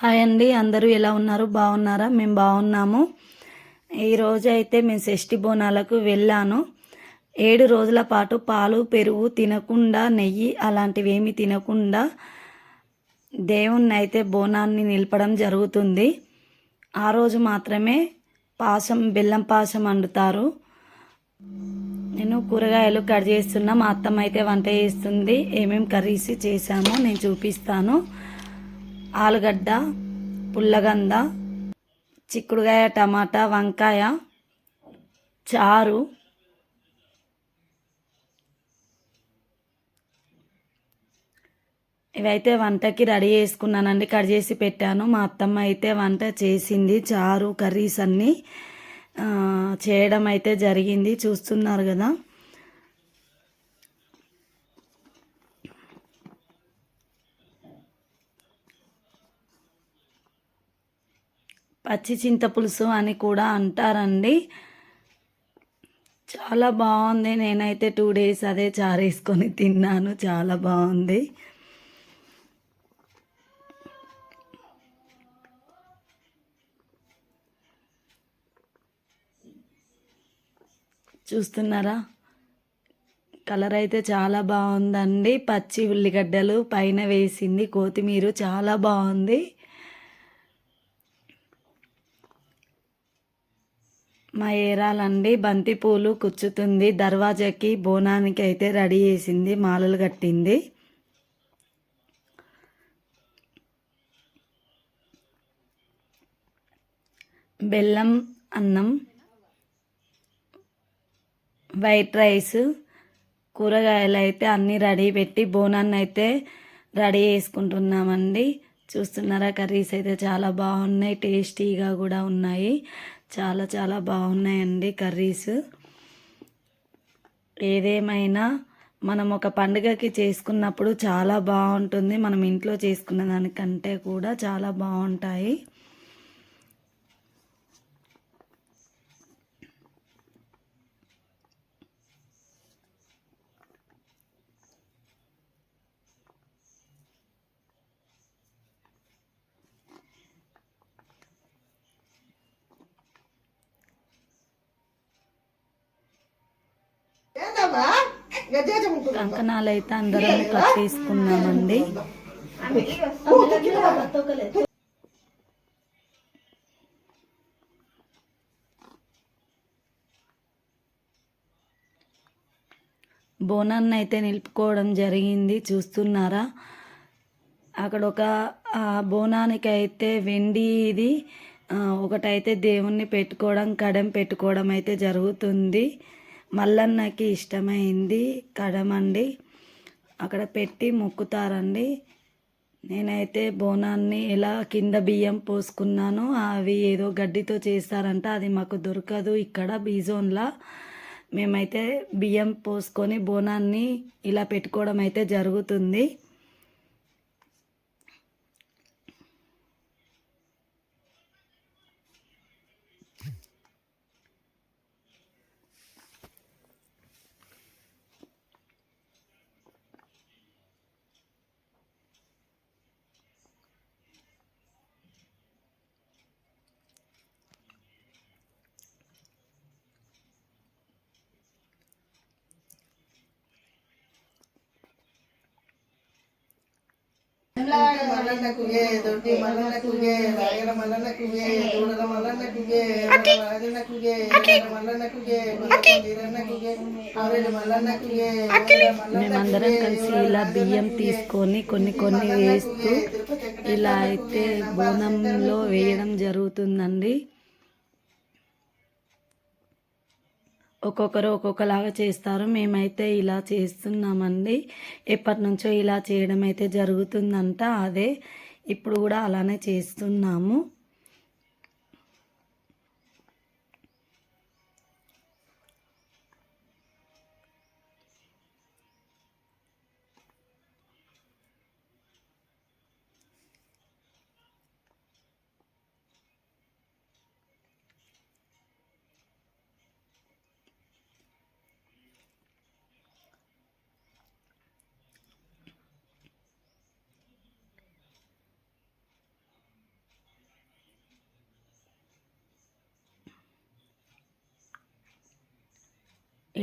Hi అండి అందరూ ఎలా ఉన్నారు? బాగున్నారా? మేము బాగున్నాము. ఈరోజు అయితే మేము షష్ఠి బోనాలకు వెళ్ళాను. ఏడు రోజుల పాటు పాలు పెరుగు తినకుండా నెయ్యి అలాంటివి ఏమి తినకుండా దేవుణ్ణి అయితే బోనాన్ని నిలపడం జరుగుతుంది. ఆ రోజు మాత్రమే పాశం బెల్లం పాశం వండుతారు నేను కూరగాయలు కట్ చేస్తున్నా మా అత్తమ్మ అయితే వంట చేస్తుంది. ఏమేమి కర్రీస్ చేశామో నేను చూపిస్తాను. ఆలుగడ్డ పుల్లగంద చిక్కుడుగాయ టమాటా వంకాయ చారు ఇవైతే వంటకి రెడీ చేసుకున్నానండి. కట్ చేసి పెట్టాను. మా అత్తమ్మ అయితే వంట చేసింది. చారు కర్రీస్ అన్నీ చేయడం అయితే జరిగింది. చూస్తున్నారు కదా. పచ్చి చింతపులుసు అని కూడా అంటారండి. చాలా బాగుంది. నేనైతే టూ డేస్ అదే చారేసుకొని తిన్నాను. చాలా బాగుంది. చూస్తున్నారా? కలర్ అయితే చాలా బాగుందండి. పచ్చి ఉల్లిగడ్డలు పైన వేసింది. కొత్తిమీర చాలా బాగుంది. మా ఏరాలండి బంతిపూలు కుచ్చుతుంది. దర్వాజాకి బోనానికి అయితే రెడీ చేసింది. మాలలు కట్టింది. బెల్లం అన్నం వైట్ రైస్ కూరగాయలు అయితే అన్నీ రెడీ పెట్టి బోనాన్ని అయితే రెడీ చేసుకుంటున్నామండి. చూస్తున్నారా కర్రీస్ అయితే చాలా బాగున్నాయి టేస్టీగా కూడా ఉన్నాయి. చాలా చాలా బాగున్నాయండి కర్రీస్. ఏదేమైనా మనం ఒక పండుగకి చేసుకున్నప్పుడు చాలా బాగుంటుంది. మనం ఇంట్లో చేసుకున్న దానికంటే కూడా చాలా బాగుంటాయి. కంకణాలు అయితే అందరం కట్టేసుకున్నామండి బోనాన్ని అయితే నిలుపుకోవడం జరిగింది చూస్తున్నారా? అక్కడ ఒక బోనానికి అయితే వెండిది ఆ, ఒకటైతే దేవుణ్ణి పెట్టుకోవడం కడం పెట్టుకోవడం అయితే జరుగుతుంది. మల్లన్నకి ఇష్టమైంది. కడమండి. అక్కడ పెట్టి మొక్కుతారండి. నేనైతే బోనాన్ని ఎలా కింద బియ్యం పోసుకున్నానో అవి ఏదో గడ్డితో చేస్తారంట. అది మాకు దొరకదు ఇక్కడ బీజోన్లా. మేమైతే బియ్యం పోసుకొని బోనాన్ని ఇలా పెట్టుకోవడం అయితే జరుగుతుంది. ఏ, దొడ్డి రాయల దూడల ఆవిడ మల్లన్నకు ఏ, మల్లన్నకు మేమందరం కలిసి ఇలా బియ్యం తీసుకొని కొన్ని కొన్ని వేస్తూ ఇలా అయితే బోనంలో వేయడం జరుగుతుందండి. ఒక్కొక్కరు ఒక్కొక్కలాగా చేస్తారు. మేమైతే ఇలా చేస్తున్నామండి. ఎప్పటి నుంచో ఇలా చేయడం అయితే జరుగుతుందంట. అదే ఇప్పుడు కూడా అలానే చేస్తున్నాము.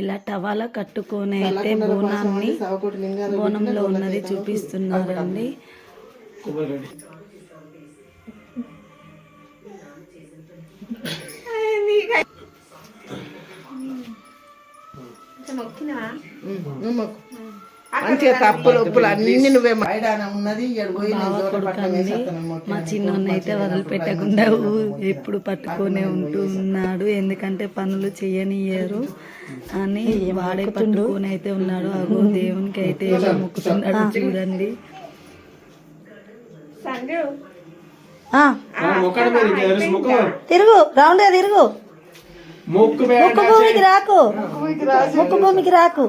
ఇలా టవాలా కట్టుకొని అయితే బోనాన్ని బోనంలో ఉన్నది చూపిస్తున్నారండి. నువ్వు మొక్కు. మంచిగా తప్పులు ఒప్పులు అన్ని నువ్వే ఉన్నది. మా చిన్నోన్న అయితే వదిలిపెట్టకుండా ఎప్పుడు పట్టుకొనే ఉంటూ ఉన్నాడు ఎందుకంటే పనులు చేయనియ్యరు అని వాడే పట్టుకొని అయితే ఉన్నాడు. అగో దేవునికి అయితే ఎలా మొక్కుతున్నాడు చూడండి. ఆ, తిరుగు రౌండ్గా తిరుగు. ముక్కు ముక్కు భూమికి రాకు. ముక్కు భూమికి రాకు.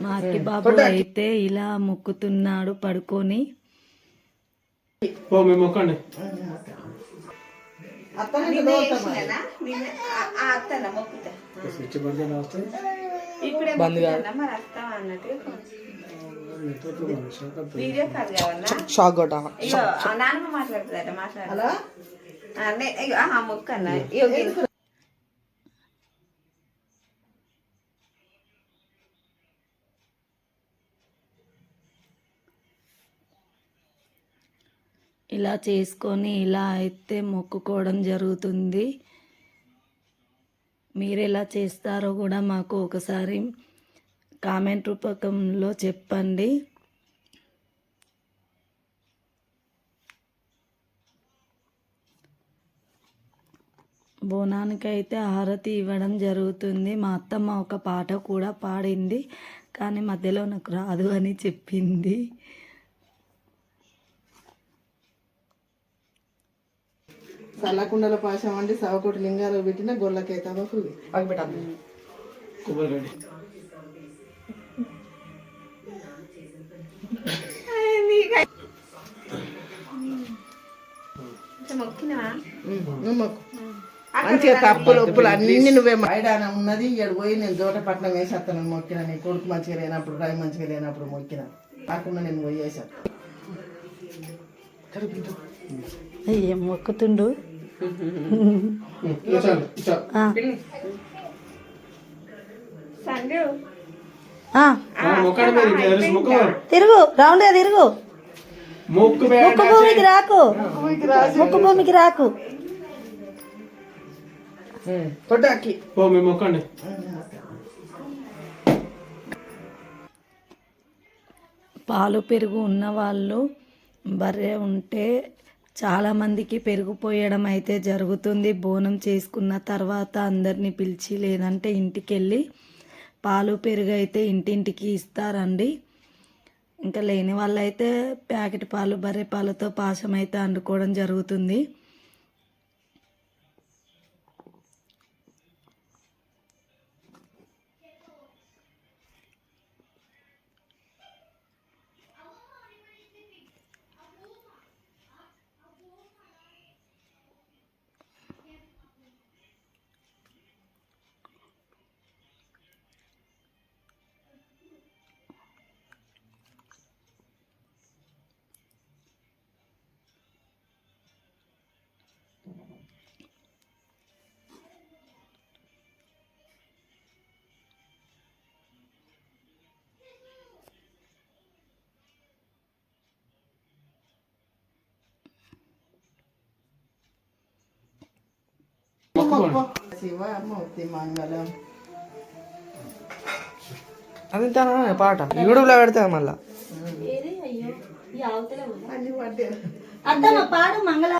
మా అక్కి బాబు అయితే ఇలా మొక్కుతున్నాడు పడుకొని. షాక్ కొట్ట. నాన్నమ్మ మాట్లాడుతుందట మాట్లాడు. హలో? మొక్క అన్న ఇలా చేసుకొని ఇలా అయితే మొక్కుకోవడం జరుగుతుంది. మీరు ఎలా చేస్తారో కూడా మాకు ఒకసారి కామెంట్ రూపకంలో చెప్పండి. బోనానికి అయితే హారతి ఇవ్వడం జరుగుతుంది. మా అత్తమ్మ ఒక పాట కూడా పాడింది. కానీ మధ్యలో నాకు రాదు అని చెప్పింది. చల్లకుండల పాశం వండి సావకోటి లింగాలు పెట్టిన గొల్లకైతే అవి పెట్టాలి కొబ్బరి మొక్కినవా నువ్వు మొక్కు. మంచిగా తప్పులు ఒప్పులు అన్ని నువ్వే మైడాన ఉన్నది ఈడ పోయి నేను జోట పట్టణం వేసేస్తాను మొక్కిన. నీ కొడుకు మంచిగా లేనప్పుడు రాయి మంచిగా లేనప్పుడు మొక్కిన. కాకుండా నేను పోయేసాను ఏం మొక్కుతుండు? తిరుగు రౌండ్గా తిరుగు ముక్కు భూమికి రాకు. ముక్కు భూమికి రాకు. కొట్టాకి ఓ మేము మొక్కండి. పాలు పెరుగు ఉన్న వాళ్ళు బర్రె ఉంటే చాలామందికి పెరిగిపోయడం అయితే జరుగుతుంది. బోనం చేసుకున్న తర్వాత అందరినీ పిలిచి లేదంటే ఇంటికి వెళ్ళి పాలు పెరుగు అయితే ఇంటింటికి ఇస్తారండి. ఇంకా లేని వాళ్ళైతే ప్యాకెట్ పాలు బర్రె పాలతో పాశం అయితే వండుకోవడం జరుగుతుంది. శివ మూర్తి మంగళం అది తన పాట? యూట్యూబ్లో పెడతాను మళ్ళా. పాడు మంగళ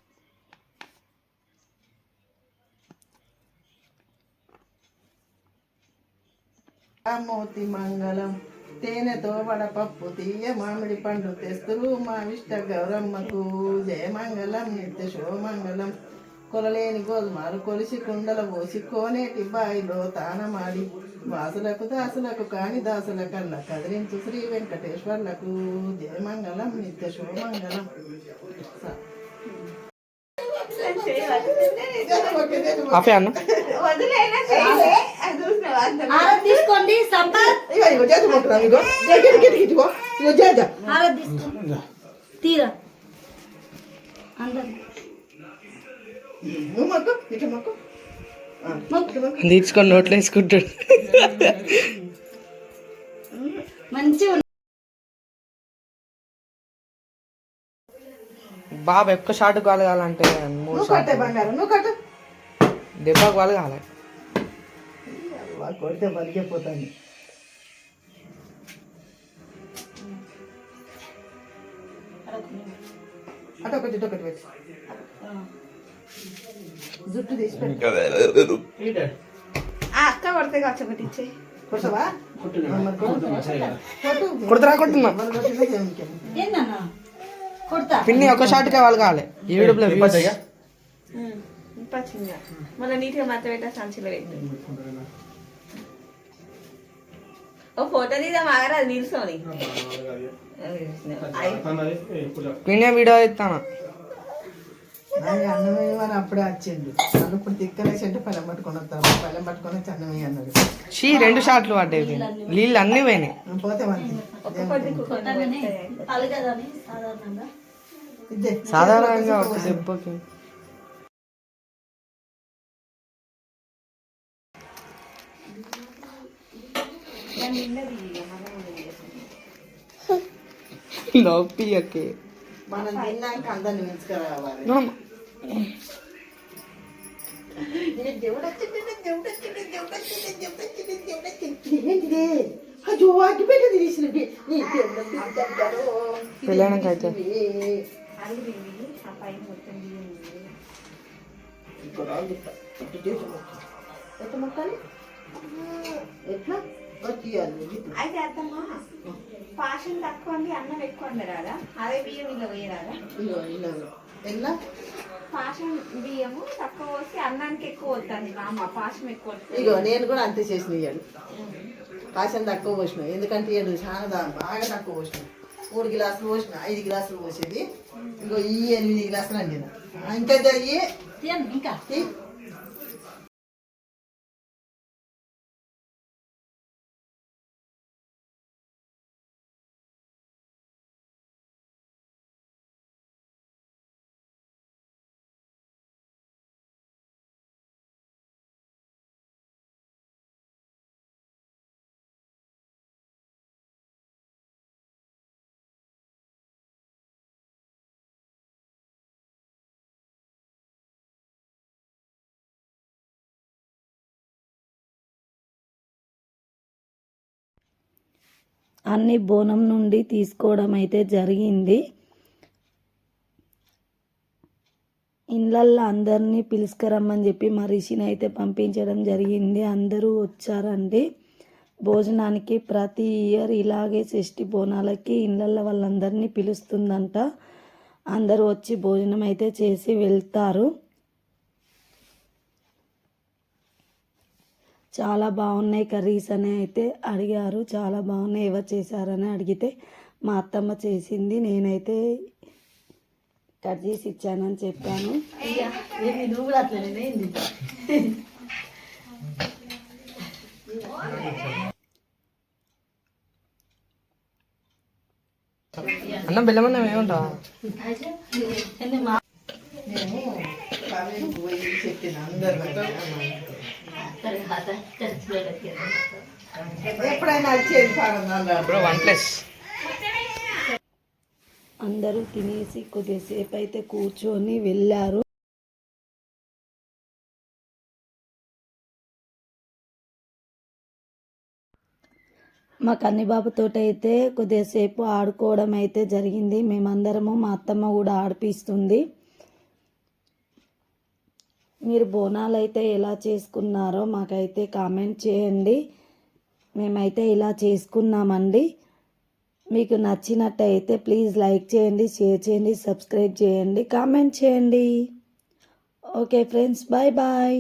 మూర్తి మంగళం తేనెతో వడపప్పు తీయ మామిడి పండు తెస్తురు మా ఇష్ట గౌరమ్మకు. జయమంగళం నిత్య శుభమంగళం కొలలేని గోధుమలు కొలిసి కుండల పోసి కోనేటి బాయిలో తానమాడి. వాసులకు దాసులకు కాని దాసుల కల్లా కదిలించు శ్రీ వెంకటేశ్వర్లకు. జయమంగళం నిత్య శుభమంగళం. తీసుకోండి తీరా. అందరు. నువ్వు మొక్కు ఇట్లా మొక్కు. తీసుకొని నోట్లో వేసుకుంటాడు. మంచిగా బాబు ఎక్కువ షార్ట్ కలగాలంటే మూడు షార్ట్ కట్టే బంగారం నువ్వు కట్టు. దెబ్బకు కలగాలి వాళ్ళు కొడితే బలిగిపోతాను అటు ఒకటి ఇటు ఒకటి పెట్టి జుట్టు తీసి పెట్టు. ఆ అక్క కొడితే కావచ్చు ఒకటి ఇచ్చే కొడతావా? మరి కొట్టు. కొట్టు. కొడుతున్నా కొడుతున్నా మరి కొట్టినా దేవునికి. ఏందన్నా? కొడతా. పిన్ని ఒక షార్ట్కే కలగాలి ఈ వీడియోలో views. పచ్చింగా మళ్ళీ నీట్గా మత పెట్టా సంచిలో పెట్టి. ఓ ఫోటో తీద్దాం ఆగరా అది నిల్సోని పిన్నే వీడియో ఇస్తాను నాకు అన్నం వేయమని అప్పుడే వచ్చిండు. నన్ను ఇప్పుడు తిక్కనేసి అంటే పల్లెం పట్టుకొని వస్తాను పల్లెం పట్టుకొని వచ్చి అన్నం వేయి అన్నాడు. షీ రెండు షాట్లు పడ్డాయి నీళ్ళు అన్నీ పోయినాయి. నేను పోతే మంచి ఒక్కొక్కటి అలగదని సాధారణంగా. ఒక దెబ్బకి. మనం తిన్నాక అందరిని పిలుచుకురావాలి. పెళ్ళైనాక అయితే. ఎట్లా. అయితే అత్తమ్మా పాషన్ తక్కువ అండి అన్నం ఎక్కువ అండి రాదా? అదే బియ్యం ఇలా వేయరాదా? ఇగో ఇలా. బియ్యము తక్కువ పోసి అన్నానికి ఎక్కువ వస్తుంది అమ్మ పాశం ఎక్కువ ఇగో నేను కూడా అంతే చేసిన ఇయ్యాడు. పాషన్ తక్కువ పోసిన. ఎందుకంటే ఇయ్యాడు చాలా బాగా తక్కువ పోసిన. మూడు గ్లాసులు పోసిన ఐదు గ్లాసులు పోసేది. ఇగో ఈ ఎనిమిది గ్లాసులు అండి ఇంకా జరిగి తీయండి ఇంకా. అన్ని బోనం నుండి తీసుకోవడం అయితే జరిగింది. ఇళ్ళల్లో అందరినీ పిలుచుకురమ్మని చెప్పి మా రిషిని అయితే పంపించడం జరిగింది. అందరూ వచ్చారండి. భోజనానికి ప్రతి ఇయర్ ఇలాగే షష్ఠి బోనాలకి ఇళ్ళల్లో వాళ్ళందరినీ పిలుస్తుందంట. అందరూ వచ్చి భోజనం అయితే చేసి వెళ్తారు. చాలా బాగున్నాయి కర్రీస్ అని అయితే అడిగారు. చాలా బాగున్నాయి. ఎవరు చేశారని అడిగితే మా అత్తమ్మ చేసింది. నేనైతే కట్ చేసి ఇచ్చానని చెప్పాను. అన్నం బెల్లమన్నం ఏముంటావా? నేను కాలేజీకి పోయి చెప్పిన అందరు అందరూ తినేసి కొద్దిసేపు అయితే కూర్చొని వెళ్ళారు. మా కన్నిబాబుతో అయితే కొద్దిసేపు ఆడుకోవడం అయితే జరిగింది. మేమందరము మా అత్తమ్మ కూడా ఆడిపిస్తుంది. మీరు బోనాలు అయితే ఎలా చేసుకున్నారో మాకైతే కామెంట్ చేయండి. మేమైతే ఇలా చేసుకున్నామండి. మీకు నచ్చినట్టయితే ప్లీజ్ లైక్ చేయండి షేర్ చేయండి సబ్స్క్రైబ్ చేయండి కామెంట్ చేయండి. Okay friends bye bye.